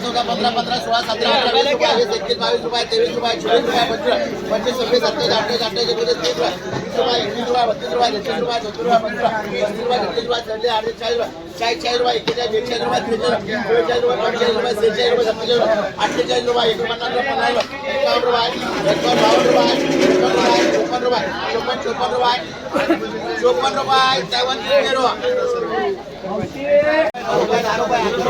चौदा पंधरा पंधरा सोळा सतरा अठरा वीस रुपये वीस एकवीस बावीस रुपये तेवीस रुपये चोवीस रुपये पंचवीस पंचवीस सव्वीस सत्तावीस अठ्ठावीस अठ्ठावीस एकोणीस तीस रुपये वीस रुपये एकवीस रुपये बत्तीस रुपये तेहतीस रुपये चौतीस रुपये पंचवीस तीस रुपये छत्तीस रुपये अडतीस चाळीस रुपये एक्केचाळीस बेचाळीस रुपये त्रेचाळीस रुपये चव्वेचाळीस रुपये पंचेचाळीस रुपये सेहेचाळीस रुपये सत्तेचाळीस रुपये अठ्ठेचाळीस रुपये एकोणपन्नास रुपये पन्नास रुपये एकावन्न रुपये एकावन्न बावन्न रुपये एकावन्न रुपये चोपन्न रुपये चोपन्न चोपन्न रुपये चोपन्न रुपये चौवन्न झिरो दहा रुपये अकरा रुपये बारा रुपये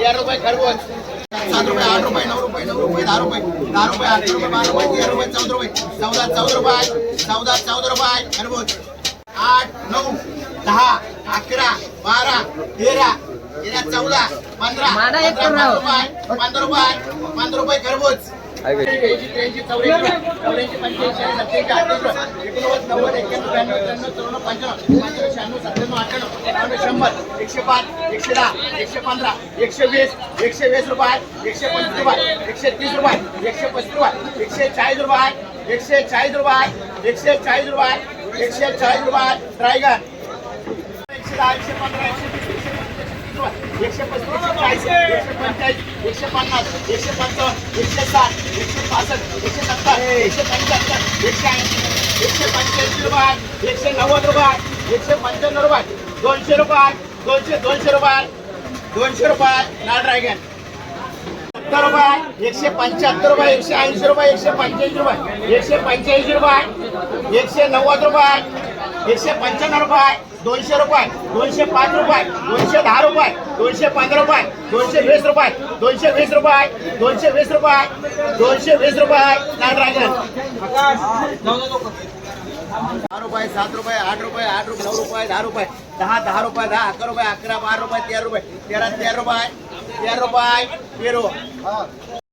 तेरा रुपये खरबूज. सात रुपये आठ रुपये नऊ रुपये नऊ रुपये दहा रुपये दहा रुपये अकरा रुपये बारा रुपये तेरा रुपये चौदा रुपये चौदा चौदा रुपये चौदा चौदा रुपये खरबूज. आठ नऊ दहा अकरा बारा तेरा तेरा चौदा पंधरा पंधरा रुपये पंधरा रुपये पंधरा रुपये खरबूज. चौऱ्याऐंशी नव्वद शहाण्णव सत्त्याण्णव शंभर एकशे पाच एकशे दहा एकशे पंधरा एकशे वीस एकशे वीस रुपये एकशे पंचवीस रुपये एकशे तीस रुपये एकशे पस्तीस रुपये एकशे चाळीस रुपये एकशे चाळीस रुपये एकशे चाळीस रुपये एकशे चाळीस रुपये ड्रायगन एकशे दहा एकशे पंधरा एकशे एकशे पस्तीस एकशे रुपये एकशे नव्वद रुपये एकशे पंच्याण्णव रुपये दोनशे रुपये दोनशे दोनशे रुपये दोनशे रुपये लाल ड्रॅगन सत्तर रुपये एकशे पंच्याहत्तर रुपये एकशे ऐंशी रुपये एकशे पंच्याऐंशी रुपये एकशे पंच्याऐंशी रुपये एकशे नव्वद रुपये एकशे पंच्याण्णव रुपये दोनशे रुपये, दोनशे पाच रुपये, दोनशे दहा रुपये, दोनशे पंधरा रुपये, दोनशे वीस रुपये, दोनशे वीस रुपये, दोनशे वीस रुपये, दोनशे वीस रुपये दहा रुपये, सात रुपये, आठ रुपये आठ रुपये, नऊ रुपये, दहा रुपये, दहा दहा रुपये, दहा, अकरा रुपये, अकरा, बारा रुपये, तेरा रुपये, तेरा तेरा रुपये तेरा रुपये तेरो